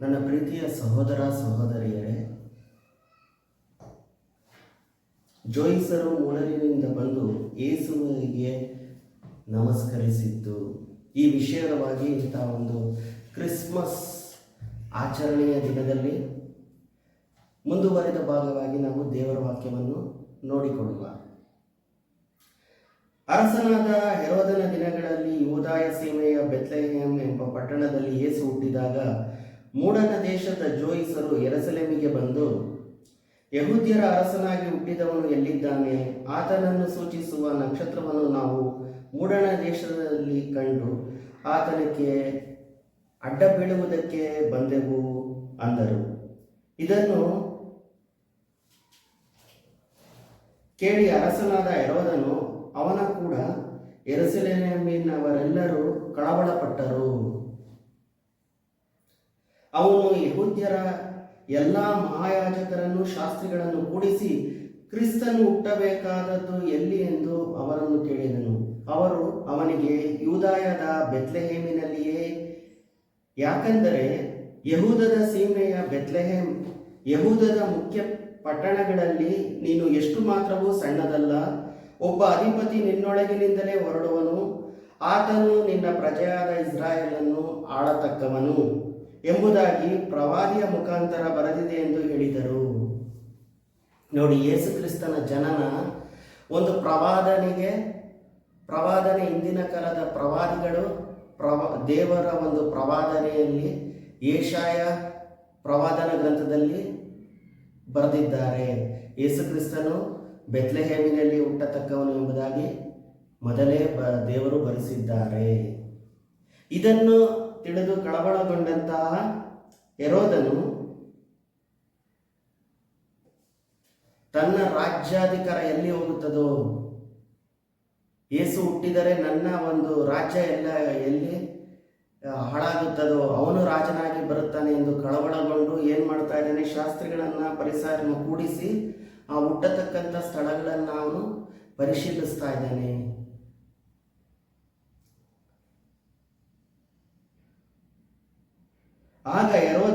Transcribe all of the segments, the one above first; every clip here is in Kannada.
ನನ್ನ ಪ್ರೀತಿಯ ಸಹೋದರ ಸಹೋದರಿಯರೇ, ಜೋಯಿಸರು ಮೂಡಲಿನಿಂದ ಬಂದು ಏಸುವಿಗೆ ನಮಸ್ಕರಿಸಿದ್ದು. ಈ ವಿಷಯವಾಗಿ ಇಂಥ ಒಂದು ಕ್ರಿಸ್ಮಸ್ ಆಚರಣೆಯ ದಿನದಲ್ಲಿ ಮುಂದುವರೆದ ಭಾಗವಾಗಿ ನಾವು ದೇವರ ವಾಕ್ಯವನ್ನು ನೋಡಿಕೊಳ್ಳುವ. ಅರಸನಾದ ಹೆರೋದನ ದಿನಗಳಲ್ಲಿ ಯೋದಾಯ ಸೀಮೆಯ ಬೆತ್ಲೆಹೇಮ್ ಎಂಬ ಪಟ್ಟಣದಲ್ಲಿ ಏಸು ಹುಟ್ಟಿದಾಗ ಮೂಡನ ದೇಶದ ಜೋಯಿಸರು ಎರಸಲೆಮಿಗೆ ಬಂದು, ಯಹೂದ್ಯರ ಅರಸನಾಗಿ ಹುಟ್ಟಿದವನು ಎಲ್ಲಿದ್ದಾನೆ? ಆತನನ್ನು ಸೂಚಿಸುವ ನಕ್ಷತ್ರವನ್ನು ನಾವು ಮೂಡಣ ದೇಶದಲ್ಲಿ ಕಂಡು ಆತನಕ್ಕೆ ಅಡ್ಡ ಬೀಳುವುದಕ್ಕೆ ಬಂದೆವು ಅಂದರು. ಇದನ್ನು ಕೇಳಿ ಅರಸನಾದ ಯರೋದನು ಅವನ ಕೂಡ ಎರಸಲೇಮಿನವರೆಲ್ಲರೂ ಕಳವಳಪಟ್ಟರು. ಅವನು ಯಹೂದ್ಯರ ಎಲ್ಲ ಮಹಾಯಾಜಕರನ್ನು, ಶಾಸ್ತ್ರಿಗಳನ್ನು ಕೂಡಿಸಿ ಕ್ರಿಸ್ತನು ಹುಟ್ಟಬೇಕಾದದ್ದು ಎಲ್ಲಿ ಎಂದು ಅವರನ್ನು ಕೇಳಿದನು. ಅವರು ಅವನಿಗೆ, ಯೂದಾಯದ ಬೆತ್ಲೆಹೇಮಿನಲ್ಲಿಯೇ, ಯಾಕೆಂದರೆ ಯಹೂದದ ಸೀಮೆಯ ಬೆತ್ಲೆಹೇಮ್, ಯಹೂದದ ಮುಖ್ಯ ಪಟ್ಟಣಗಳಲ್ಲಿ ನೀನು ಎಷ್ಟು ಮಾತ್ರವೂ ಸಣ್ಣದಲ್ಲ. ಒಬ್ಬ ಅಧಿಪತಿ ನಿನ್ನೊಳಗಿನಿಂದಲೇ ಹೊರಡುವನು. ಆತನು ನಿನ್ನ ಪ್ರಜೆಯಾದ ಇಸ್ರಾಯೇಲನ್ನು ಆಳತಕ್ಕವನು. ಎಂಬುದಾಗಿ ಪ್ರವಾದಿಯ ಮುಖಾಂತರ ಬರೆದಿದೆ ಎಂದು ಹೇಳಿದರು. ನೋಡಿ, ಯೇಸು ಕ್ರಿಸ್ತನ ಜನನ ಒಂದು ಪ್ರವಾದನೆಗೆ, ಪ್ರವಾದನೆ ಹಿಂದಿನ ಕಾಲದ ಪ್ರವಾದಿಗಳು, ಪ್ರವ, ದೇವರ ಒಂದು ಪ್ರವಾದನೆಯಲ್ಲಿ ಏಷಾಯ ಪ್ರವಾದನ ಗ್ರಂಥದಲ್ಲಿ ಬರೆದಿದ್ದಾರೆ. ಯೇಸು ಕ್ರಿಸ್ತನು ಬೆತ್ಲೆಹೇಮಿನಲ್ಲಿ ಹುಟ್ಟತಕ್ಕವನು ಎಂಬುದಾಗಿ ಮೊದಲೇ ಬ, ದೇವರು ಬರೆಸಿದ್ದಾರೆ. ಇದನ್ನು ತಿಳಿದು ಕಳವಳಗೊಂಡಂತಹ ಎರೋದನು ತನ್ನ ರಾಜ್ಯಾಧಿಕಾರ ಎಲ್ಲಿ ಹೋಗುತ್ತದೋ? ಏಸು ಹುಟ್ಟಿದರೆ ನನ್ನ ಒಂದು ರಾಜ್ಯ ಎಲ್ಲ ಎಲ್ಲಿ ಹಾಳಾಗುತ್ತದೋ? ಅವನು ರಾಜನಾಗಿ ಬರುತ್ತಾನೆ ಎಂದು ಕಳವಳಗೊಂಡು ಏನು ಮಾಡ್ತಾ ಇದ್ದಾನೆ? ಶಾಸ್ತ್ರಿಗಳನ್ನು, ಪರಿಸರನ ಕೂಡಿಸಿ ಆ ಹುಟ್ಟತಕ್ಕಂಥ ಸ್ಥಳಗಳನ್ನು ಅವನು ಪರಿಶೀಲಿಸ್ತಾ ಇದ್ದಾನೆ.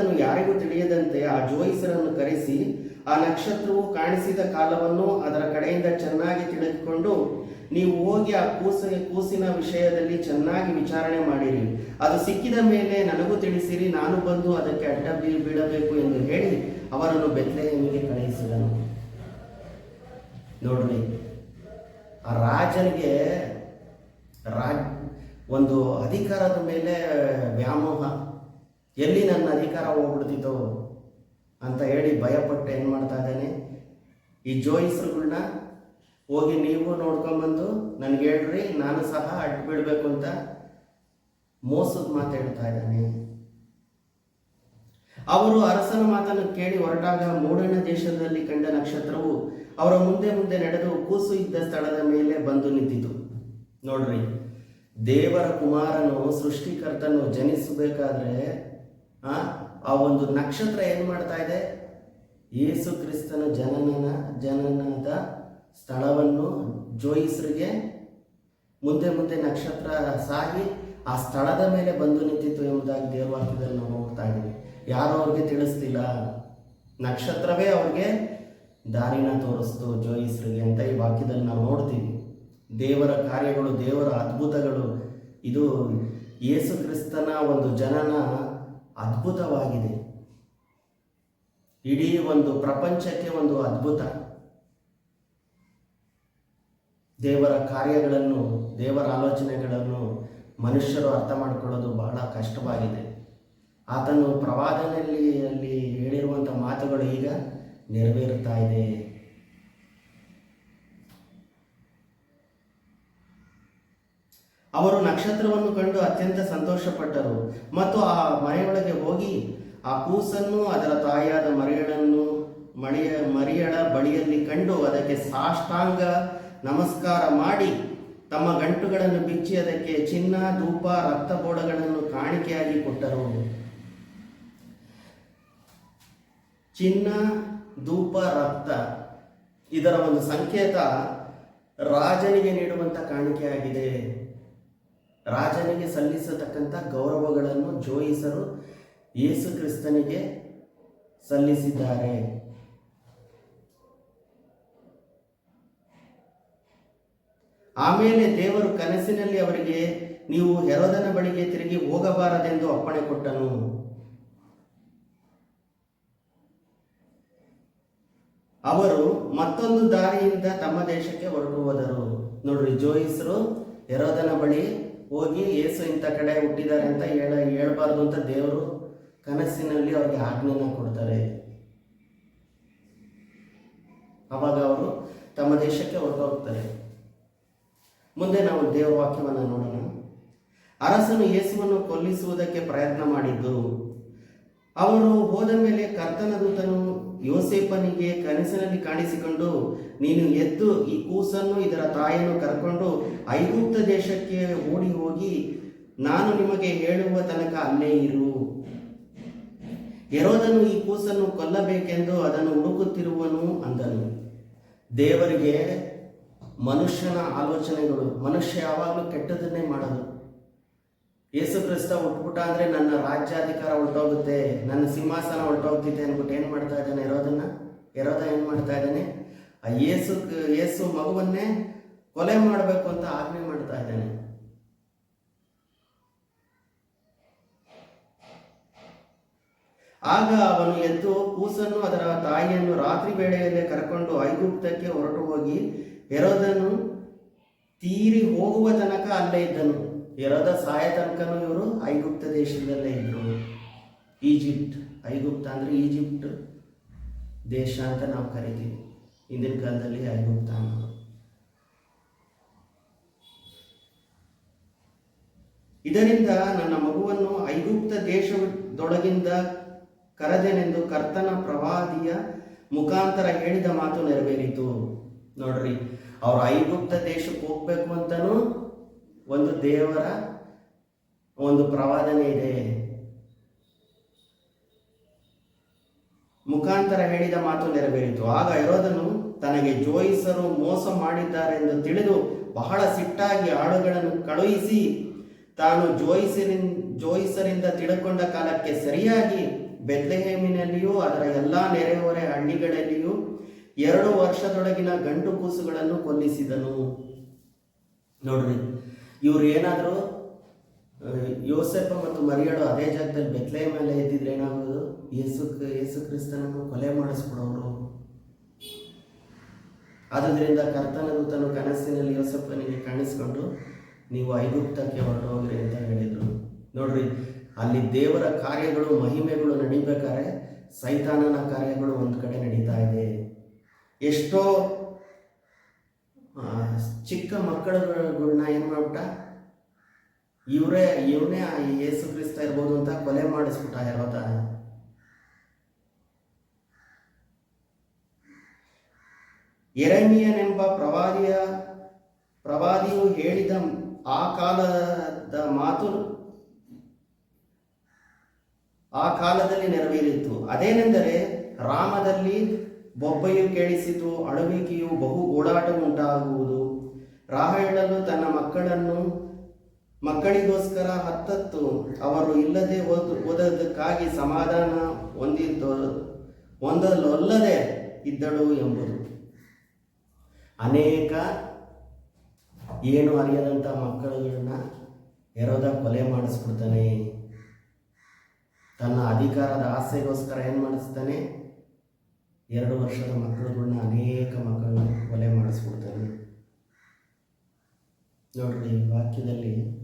ಆಗ ಯಾರಿಗೂ ತಿಳಿಯದಂತೆ ಆ ಜೋಯಿಸರನ್ನು ಕರೆಸಿ ಆ ನಕ್ಷತ್ರವು ಕಾಣಿಸಿದ ಕಾಲವನ್ನು ಅದರ ಕಡೆಯಿಂದ ಚೆನ್ನಾಗಿ ತಿಳಿದುಕೊಂಡು ನೀವು ಹೋಗಿ ಆ ಕೂಸ ಕೂಸಿನ ವಿಷಯದಲ್ಲಿ ಚೆನ್ನಾಗಿ ವಿಚಾರಣೆ ಮಾಡಿರಿ. ಅದು ಸಿಕ್ಕಿದ ಮೇಲೆ ನನಗೂ ತಿಳಿಸಿರಿ, ನಾನು ಬಂದು ಅದಕ್ಕೆ ಅಡ್ಡ ಬೀಳಬೇಕು ಎಂದು ಹೇಳಿ ಅವರನ್ನು ಬೆತ್ತಲೆಯಲ್ಲಿ ಕಳುಹಿಸಿದನು. ನೋಡ್ರಿ, ಆ ರಾಜನಿಗೆ ರಾಜ್ ಒಂದು ಅಧಿಕಾರದ ಮೇಲೆ ವ್ಯಾಮೋಹ. ಎಲ್ಲಿ ನನ್ನ ಅಧಿಕಾರ ಹೋಗ್ಬಿಡ್ತಿತ್ತು ಅಂತ ಹೇಳಿ ಭಯಪಟ್ಟು ಏನು ಮಾಡ್ತಾ ಇದ್ದಾನೆ? ಈ ಜೋಯಿಸ್ರುಗಳನ್ನ ಹೋಗಿ ನೀವು ನೋಡ್ಕೊಂಬಂದು ನನಗೆ ಹೇಳ್ರಿ, ನಾನು ಸಹ ಅಡ್ಡ ಅಂತ ಮೋಸದ ಮಾತು ಹೇಳ್ತಾ ಇದ್ದಾನೆ. ಅವರು ಅರಸನ ಮಾತನ್ನು ಕೇಳಿ ಹೊರಟಾಗ ಮೂಡಣ ದೇಶದಲ್ಲಿ ಕಂಡ ನಕ್ಷತ್ರವು ಅವರ ಮುಂದೆ ಮುಂದೆ ನಡೆದು ಕೂಸು ಇದ್ದ ಸ್ಥಳದ ಮೇಲೆ ಬಂದು ನಿಂತಿತು. ನೋಡ್ರಿ, ದೇವರ ಕುಮಾರನು, ಸೃಷ್ಟಿಕರ್ತನು ಜನಿಸಬೇಕಾದ್ರೆ ಆ? ಒಂದು ನಕ್ಷತ್ರ ಏನು ಮಾಡ್ತಾ ಇದೆ? ಯೇಸು ಕ್ರಿಸ್ತನ ಜನನನ, ಜನನದ ಸ್ಥಳವನ್ನು ಜೋಯಿಸ್ರಿಗೆ ಮುಂದೆ ಮುಂದೆ ನಕ್ಷತ್ರ ಸಾಗಿ ಆ ಸ್ಥಳದ ಮೇಲೆ ಬಂದು ನಿಂತಿತ್ತು ಎಂಬುದಾಗಿ ದೇವವಾಕ್ಯದಲ್ಲಿ ನಾವು ಹೋಗ್ತಾ ಇದ್ದೀವಿ. ಯಾರು ಅವ್ರಿಗೆ ತಿಳಿಸ್ತಿಲ್ಲ? ನಕ್ಷತ್ರವೇ ಅವ್ರಿಗೆ ದಾರಿನ ತೋರಿಸ್ತು ಜೋಯಿಸ್ರಿಗೆ ಅಂತ ಈ ವಾಕ್ಯದಲ್ಲಿ ನಾವು ನೋಡ್ತೀವಿ. ದೇವರ ಕಾರ್ಯಗಳು, ದೇವರ ಅದ್ಭುತಗಳು, ಇದು ಯೇಸು ಕ್ರಿಸ್ತನ ಒಂದು ಜನನ ಅದ್ಭುತವಾಗಿದೆ. ಇಡೀ ಒಂದು ಪ್ರಪಂಚಕ್ಕೆ ಒಂದು ಅದ್ಭುತ. ದೇವರ ಕಾರ್ಯಗಳನ್ನು, ದೇವರ ಆಲೋಚನೆಗಳನ್ನು ಮನುಷ್ಯರು ಅರ್ಥ ಮಾಡಿಕೊಳ್ಳೋದು ಬಹಳ ಕಷ್ಟವಾಗಿದೆ. ಆತನು ಪ್ರವಾದನೆಯಲ್ಲಿ, ಅಲ್ಲಿ ಹೇಳಿರುವಂಥ ಮಾತುಗಳು ಈಗ ನೆರವೇರುತ್ತಾ ಇದೆ. ಅವರು ನಕ್ಷತ್ರವನ್ನು ಕಂಡು ಅತ್ಯಂತ ಸಂತೋಷಪಟ್ಟರು. ಮತ್ತು ಆ ಮನೆಯೊಳಗೆ ಹೋಗಿ ಆ ಕೂಸನ್ನು ಅದರ ತಾಯಿಯಾದ ಮರಿಯಳನ್ನು ಮಳಿಯ ಮರಿಯಳ ಬಳಿಯಲ್ಲಿ ಕಂಡು ಅದಕ್ಕೆ ಸಾಷ್ಟಾಂಗ ನಮಸ್ಕಾರ ಮಾಡಿ ತಮ್ಮ ಗಂಟುಗಳನ್ನು ಬಿಚ್ಚಿ ಅದಕ್ಕೆ ಚಿನ್ನ, ಧೂಪ ರಕ್ತಬೋಡಗಳನ್ನು ಕಾಣಿಕೆಯಾಗಿ ಕೊಟ್ಟರು. ಚಿನ್ನ, ಧೂಪ, ರಕ್ತ ಇದರ ಒಂದು ಸಂಕೇತ ರಾಜನಿಗೆ ನೀಡುವಂಥ ಕಾಣಿಕೆಯಾಗಿದೆ. ರಾಜನಿಗೆ ಸಲ್ಲಿಸತಕ್ಕಂಥ ಗೌರವಗಳನ್ನು ಜೋಯಿಸರು ಯೇಸು ಕ್ರಿಸ್ತನಿಗೆ ಸಲ್ಲಿಸಿದ್ದಾರೆ. ಆಮೇಲೆ ದೇವರು ಕನಸಿನಲ್ಲಿ ಅವರಿಗೆ, ನೀವು ಹೆರೋದನ ಬಳಿಗೆ ತಿರುಗಿ ಹೋಗಬಾರದೆಂದು ಅಪ್ಪಣೆ ಕೊಟ್ಟನು. ಅವರು ಮತ್ತೊಂದು ದಾರಿಯಿಂದ ತಮ್ಮ ದೇಶಕ್ಕೆ ಹೊರಟು ಹೋದರು. ನೋಡ್ರಿ, ಜೋಯಿಸರು ಹೆರೋದನ ಬಳಿ ಏಸು ಇಂಥ ಕಡೆ ಹುಟ್ಟಿದ್ದಾರೆ ಅಂತ ಹೇಳ ಹೇಳ್ಬಾರ್ದು ಅಂತ ದೇವರು ಕನಸಿನಲ್ಲಿ ಅವ್ರಿಗೆ ಆಜ್ಞೆನ ಕೊಡ್ತಾರೆ. ಅವಾಗ ಅವರು ತಮ್ಮ ದೇಶಕ್ಕೆ ಹೊರಟು ಹೋಗ್ತಾರೆ ಮುಂದೆ ನಾವು ದೇವರ ವಾಕ್ಯವನ್ನು ನೋಡೋಣ. ಅರಸನು ಯೇಸುವನ್ನು ಕೊಲ್ಲಿಸುವುದಕ್ಕೆ ಪ್ರಯತ್ನ ಮಾಡಿದ್ದು, ಅವರು ಹೋದ ಮೇಲೆ ಕರ್ತನ ದೂತನು ಯೋಸೇಫನಿಗೆ ಕನಸಿನಲ್ಲಿ ಕಾಣಿಸಿಕೊಂಡು ನೀನು ಎದ್ದು ಈ ಕೂಸನ್ನು ಇದರ ತಾಯಿಯನ್ನು ಕರ್ಕೊಂಡು ಐಗುಪ್ತ ದೇಶಕ್ಕೆ ಓಡಿ ಹೋಗಿ ನಾನು ನಿಮಗೆ ಹೇಳುವ ತನಕ ಅಲ್ಲೇ ಇರು. ಯರೋದನು ಈ ಕೂಸನ್ನು ಕೊಲ್ಲಬೇಕೆಂದು ಅದನ್ನು ಹುಡುಕುತ್ತಿರುವನು ಅಂದನು. ದೇವರಿಗೆ ಮನುಷ್ಯನ ಆಲೋಚನೆಗಳು, ಮನುಷ್ಯ ಯಾವಾಗಲೂ ಕೆಟ್ಟದನ್ನೇ ಮಾಡೋದು. ಯೇಸು ಕ್ರಿಸ್ತ ಹುಟ್ಬಿಟ್ಟ ಅಂದ್ರೆ ನನ್ನ ರಾಜ್ಯಾಧಿಕಾರ ಹೊರಟೋಗುತ್ತೆ ನನ್ನ ಸಿಂಹಾಸನ ಹೊರಟೋಗ್ತಿದೆ ಅನ್ಬಿಟ್ಟು ಏನ್ ಮಾಡ್ತಾ ಇದ್ದಾನೆ ಇರೋದನ್ನ ಇರೋದ ಏನು ಮಾಡ್ತಾ ಇದ್ದಾನೆ? ಆ ಯೇಸು ಯೇಸು ಮಗುವನ್ನೇ ಕೊಲೆ ಮಾಡಬೇಕು ಅಂತ ಆಜ್ಞೆ ಮಾಡ್ತಾ ಇದ್ದಾನೆ. ಆಗ ಅವನು ಎದ್ದು ಕೂಸನ್ನು ಅದರ ತಾಯಿಯನ್ನು ರಾತ್ರಿ ವೇಳೆಯಲ್ಲೇ ಕರ್ಕೊಂಡು ಐಗುಪ್ತಕ್ಕೆ ಹೊರಟು ಹೋಗಿ ಎರೋದನು ತೀರಿ ಹೋಗುವ ತನಕ ಅಲ್ಲೇ ಇದ್ದನು. ಎರೋದ ಸಹಾಯ ತನಕನೂ ಇವರು ಐಗುಪ್ತ ದೇಶದಲ್ಲೇ ಇದ್ದರು ಈಜಿಪ್ಟ್, ಐಗುಪ್ತ ಅಂದ್ರೆ ಈಜಿಪ್ಟ್. ದೇಶ ಅಂತ ನಾವು ಕರಿತೀವಿ. ಹಿಂದಿನ ಕಾಲದಲ್ಲಿ ಐಗುಪ್ತ ಅನ್ನೋದು. ಇದರಿಂದ ನನ್ನ ಮಗುವನ್ನು ಐಗುಪ್ತ ದೇಶದೊಳಗಿಂದ ಕರೆದೆನೆಂದು ಕರ್ತನ ಪ್ರವಾದಿಯ ಮುಖಾಂತರ ಹೇಳಿದ ಮಾತು ನೆರವೇರಿತು. ನೋಡ್ರಿ, ಅವ್ರು ಐಗುಪ್ತ ದೇಶಕ್ಕೆ ಹೋಗ್ಬೇಕು ಅಂತನೂ ಒಂದು ದೇವರ ಒಂದು ಪ್ರವಾದನೆ ಇದೆ. ಮುಖಾಂತರ ಹೇಳಿದ ಮಾತು ನೆರವೇರಿತು. ಆಗ ಇರೋದನು ತನಗೆ ಜೋಯಿಸರು ಮೋಸ ಮಾಡಿದ್ದಾರೆ ಎಂದು ತಿಳಿದು ಬಹಳ ಸಿಟ್ಟಾಗಿ ಆಡುಗಳನ್ನು ಕಳುಹಿಸಿ, ತಾನು ಜೋಯಿಸರಿನ್ ಜೋಯಿಸರಿಂದ ತಿಳ್ಕೊಂಡ ಕಾಲಕ್ಕೆ ಸರಿಯಾಗಿ ಬೆದ್ದೆಹೇಮಿನಲ್ಲಿಯೂ ಅದರ ಎಲ್ಲಾ ನೆರೆಹೊರೆ ಹಳ್ಳಿಗಳಲ್ಲಿಯೂ ಎರಡು ವರ್ಷದೊಳಗಿನ ಗಂಡು ಕೂಸುಗಳನ್ನು ಕೊಲ್ಲಿಸಿದನು. ನೋಡ್ರಿ, ಇವ್ರು ಏನಾದರೂ ಯೋಸೆಫ ಮತ್ತು ಮರಿಯಾಡು ಅದೇ ಜಾಗದಲ್ಲಿ ಬೆತ್ತಲೆ ಮೇಲೆ ಇದ್ದಿದ್ರೆ ಏನಾಗೋದು? ಯೇಸು ಯೇಸು ಕ್ರಿಸ್ತನನ್ನು ಕೊಲೆ ಮಾಡಿಸ್ಬಿಡೋರು. ಆದ್ದರಿಂದ ಕರ್ತನ ದೂತನು ಕನಸಿನಲ್ಲಿ ಯೋಸೆಫನಿಗೆ ಕಾಣಿಸ್ಕೊಂಡು, ನೀವು ಐಗುಪ್ತಕ್ಕೆ ಹೊರಟು ಹೋಗ್ರಿ ಅಂತ ಹೇಳಿದರು. ನೋಡ್ರಿ, ಅಲ್ಲಿ ದೇವರ ಕಾರ್ಯಗಳು, ಮಹಿಮೆಗಳು ನಡಿಬೇಕಾದ್ರೆ ಸೈತಾನನ ಕಾರ್ಯಗಳು ಒಂದು ಕಡೆ ನಡೀತಾ ಇದೆ. ಎಷ್ಟೋ ಚಿಕ್ಕ ಮಕ್ಕಳುಗಳನ್ನ ಏನು ಮಾಡ್ಬಿಟ್ಟ? ಇವರೇ, ಇವನೇ ಯೇಸು ಕ್ರಿಸ್ತ ಇರ್ಬೋದು ಅಂತ ಕೊಲೆ ಮಾಡಿಸ್ಬಿಟ್ಟ ಯಾವತ್ತ ಎರೆಮಿಯನೆಂಬ ಪ್ರವಾದಿಯ, ಪ್ರವಾದಿಯು ಹೇಳಿದ ಆ ಕಾಲದ ಮಾತು ಆ ಕಾಲದಲ್ಲಿ ನೆರವೇರಿತ್ತು ಅದೇನೆಂದರೆ, ರಾಮದಲ್ಲಿ ಬೊಬ್ಬೆಯು ಕೇಳಿಸಿತು, ಅಳುವಿಕೆಯು ಬಹು ಓಡಾಟ ಉಂಟಾಗುವುದು ರಾಹೇಳಲು ತನ್ನ ಮಕ್ಕಳನ್ನು ಮಕ್ಕಳಿಗೋಸ್ಕರ ಹತ್ತತ್ತು. ಅವರು ಇಲ್ಲದೆ ಓದ್ ಓದೋದಕ್ಕಾಗಿ ಸಮಾಧಾನ ಹೊಂದಿದ್ದು, ಹೊಂದಲೊಲ್ಲದೆ ಇದ್ದಳು ಎಂಬುದು. ಅನೇಕ ಏನು ಅರಿಯದಂಥ ಮಕ್ಕಳುಗಳನ್ನ ಎರೋದ ಕೊಲೆ ಮಾಡಿಸ್ಬಿಡ್ತಾನೆ. ತನ್ನ ಅಧಿಕಾರದ ಆಸೆಗೋಸ್ಕರ ಏನು ಮಾಡಿಸ್ತಾನೆ? ಎರಡು ವರ್ಷದ ಮಕ್ಕಳುಗಳನ್ನ ಅನೇಕ ಮಕ್ಕಳನ್ನ ಕೊಲೆ ಮಾಡಿಸ್ಬಿಡ್ತಾನೆ. ನೋಡ್ರಿ ವಾಕ್ಯದಲ್ಲಿ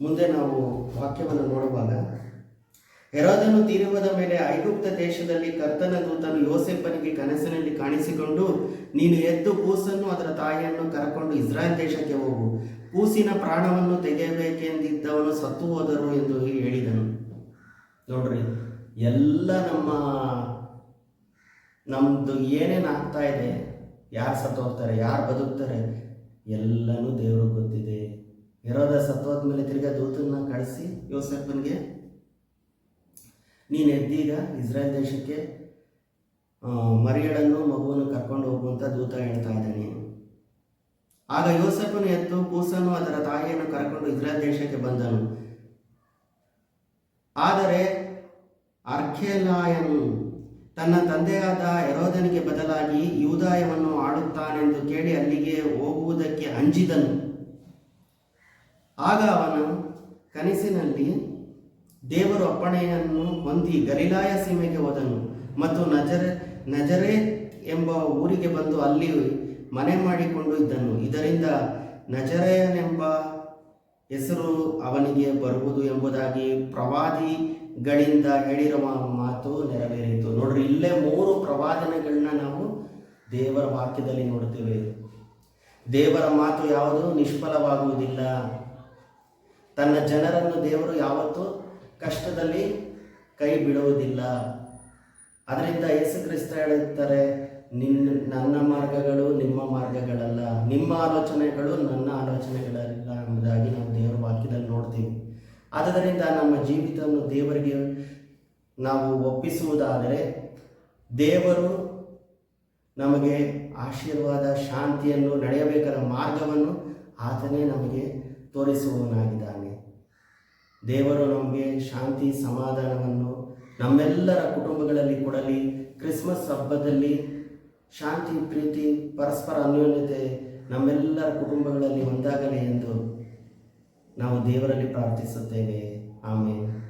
ಮುಂದೆ ನಾವು ವಾಕ್ಯವನ್ನು ನೋಡುವಾಗ, ಹೆರೋದನು ತೀರುವದ ಮೇಲೆ ಐಗುಪ್ತ ದೇಶದಲ್ಲಿ ಕರ್ತನ ದೂತನು ಯೋಸೆಫನಿಗೆ ಕನಸಿನಲ್ಲಿ ಕಾಣಿಸಿಕೊಂಡು, ನೀನು ಎದ್ದು ಕೂಸನ್ನು ಅದರ ತಾಯಿಯನ್ನು ಕರಕೊಂಡು ಇಸ್ರಾಯೇಲ್ ದೇಶಕ್ಕೆ ಹೋಗು. ಕೂಸಿನ ಪ್ರಾಣವನ್ನು ತೆಗೆಯಬೇಕೆಂದಿದ್ದವನು ಸತ್ತು ಹೋದರು ಎಂದು ಹೇಳಿದನು. ನೋಡ್ರಿ, ಎಲ್ಲ ನಮ್ಮ ನಮ್ಮದು ಏನೇನು ಆಗ್ತಾ ಇದೆ, ಯಾರು ಸತ್ತೋಗ್ತಾರೆ, ಯಾರು ಬದುಕ್ತಾರೆ, ಎಲ್ಲನೂ ದೇವರು ಗೊತ್ತಿದೆ. ಹೆರೋದ ಮೇಲೆ ತಿರ್ಗಾ ದೂತನ್ನ ಕಳಿಸಿ ಯೋಸೆಫನ್ಗೆ, ನೀನು ಎದ್ದೀಗ ಇಸ್ರಾಯೇಲ್ ದೇಶಕ್ಕೆ ಮರಿಗಳನ್ನು ಮಗುವನ್ನು ಕರ್ಕೊಂಡು ಹೋಗುವಂತ ದೂತ ಹೇಳ್ತಾ ಇದ್ದಾನೆ. ಆಗ ಯೋಸೆಫನು ಎತ್ತು ಕೂಸನ್ನು ಅದರ ತಾಯಿಯನ್ನು ಕರ್ಕೊಂಡು ಇಸ್ರಾಯೇಲ್ ದೇಶಕ್ಕೆ ಬಂದನು. ಆದರೆ ಅರ್ಖೆಲಾಯನು ತನ್ನ ತಂದೆಯಾದ ಯರೋದನಿಗೆ ಬದಲಾಗಿ ಯೂದಾಯವನ್ನು ಆಡುತ್ತಾನೆಂದು ಕೇಳಿ ಅಲ್ಲಿಗೆ ಹೋಗುವುದಕ್ಕೆ ಅಂಜಿದನು. ಆಗ ಅವನು ಕನಸಿನಲ್ಲಿ ದೇವರು ಅಪ್ಪಣೆಯನ್ನು ಹೊಂದಿ ಗಲಿಲಾಯ ಸೀಮೆಗೆ ಹೋದನು ಮತ್ತು ನಜರೆ ನಜರೆ ಎಂಬ ಊರಿಗೆ ಬಂದು ಅಲ್ಲಿ ಮನೆ ಮಾಡಿಕೊಂಡು ಇದ್ದನು. ಇದರಿಂದ ನಜರೇಯನೆಂಬ ಹೆಸರು ಅವನಿಗೆ ಬರುವುದು ಎಂಬುದಾಗಿ ಪ್ರವಾದಿಗಳಿಂದ ಹೇಳಿರುವ ಮಾತು ನೆರವೇರಿತು. ನೋಡ್ರಿ, ಇಲ್ಲೇ ಮೂರು ಪ್ರವಾದನೆಗಳನ್ನ ನಾವು ದೇವರ ವಾಕ್ಯದಲ್ಲಿ ನೋಡ್ತೇವೆ ದೇವರ ಮಾತು ಯಾವುದು? ನಿಷ್ಫಲವಾಗುವುದಿಲ್ಲ. ತನ್ನ ಜನರನ್ನು ದೇವರು ಯಾವತ್ತೂ ಕಷ್ಟದಲ್ಲಿ ಕೈ ಬಿಡುವುದಿಲ್ಲ. ಅದರಿಂದ ಯೇಸು ಕ್ರಿಸ್ತ ಹೇಳುತ್ತಾರೆ ನಿನ್ನ ನನ್ನ ಮಾರ್ಗಗಳು ನಿಮ್ಮ ಮಾರ್ಗಗಳಲ್ಲ, ನಿಮ್ಮ ಆಲೋಚನೆಗಳು ನನ್ನ ಆಲೋಚನೆಗಳಲ್ಲ ಎಂಬುದಾಗಿ ನಾವು ದೇವರ ವಾಕ್ಯದಲ್ಲಿ ನೋಡ್ತೀವಿ. ಆದ್ದರಿಂದ ನಮ್ಮ ಜೀವಿತವನ್ನು ದೇವರಿಗೆ ನಾವು ಒಪ್ಪಿಸುವುದಾದರೆ ದೇವರು ನಮಗೆ ಆಶೀರ್ವಾದ, ಶಾಂತಿಯನ್ನು ನಡೆಯಬೇಕಾದ ಮಾರ್ಗವನ್ನು ಆತನೇ ನಮಗೆ ತೋರಿಸುವವನಾಗಿದ್ದಾನೆ. ದೇವರು ನಮಗೆ ಶಾಂತಿ, ಸಮಾಧಾನವನ್ನು ನಮ್ಮೆಲ್ಲರ ಕುಟುಂಬಗಳಲ್ಲಿ ಕೊಡಲಿ. ಕ್ರಿಸ್ಮಸ್ ಹಬ್ಬದಲ್ಲಿ ಶಾಂತಿ, ಪ್ರೀತಿ, ಪರಸ್ಪರ ಅನ್ಯೋನ್ಯತೆ ನಮ್ಮೆಲ್ಲರ ಕುಟುಂಬಗಳಲ್ಲಿ ಒಂದಾಗಲಿ ಎಂದು ನಾವು ದೇವರಲ್ಲಿ ಪ್ರಾರ್ಥಿಸುತ್ತೇವೆ. ಆಮೇಲೆ